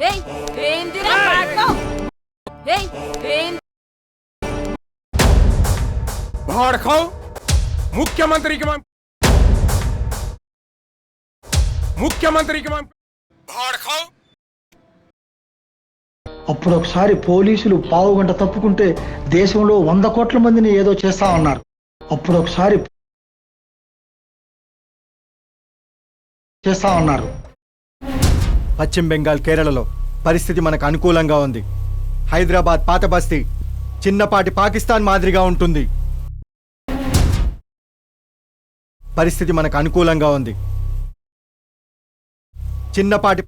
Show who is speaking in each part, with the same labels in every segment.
Speaker 1: ఏందిరా
Speaker 2: భాడఖావ్ ముఖ్యమంత్రికి ముఖ్యమంత్రికి భాడఖావ్
Speaker 3: అప్పుడు ఒకసారి పోలీసులు పావు గంట తప్పుకుంటే దేశంలో వంద కోట్ల మందిని ఏదో చేస్తా ఉన్నారు అప్పుడు ఒకసారి చేస్తా ఉన్నారు
Speaker 4: పశ్చిమ బెంగాల్ కేరళలో పరిస్థితి మనకు అనుకూలంగా ఉంది. హైదరాబాద్ పాత బస్తీ చిన్నపాటి పాకిస్తాన్ మాదిరిగా ఉంటుంది. పరిస్థితి మనకు అనుకూలంగా ఉంది. చిన్నపాటి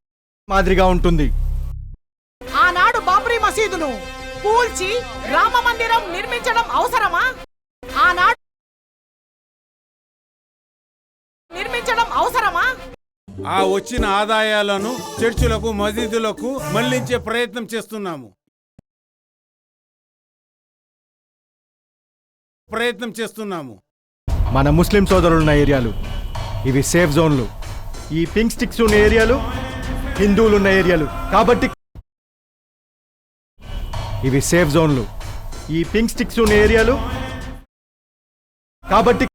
Speaker 4: మాదిరిగా ఉంటుంది.
Speaker 5: ఆనాడు బాబ్రీ మసీదును కూల్చి రామ మందిరం నిర్మించడం అవసరమా? ఆనాడు నిర్మించడం అవసరమా?
Speaker 6: ఆ వచ్చిన ఆదాయాలను చర్చిలకు మసీదులకు మళ్ళించే ప్రయత్నం చేస్తున్నాము. ప్రయత్నం చేస్తున్నాము.
Speaker 4: మన ముస్లిం సోదరులున్న ఏరియాలు ఇవి సేఫ్ జోన్లు. ఈ పింక్ స్టిక్స్ ఉన్న ఏరియాలు హిందువులు ఉన్న ఏరియాలు. కాబట్టి ఇవి సేఫ్ జోన్లు. ఈ పింక్ స్టిక్స్ ఉన్న ఏరియాలు కాబట్టి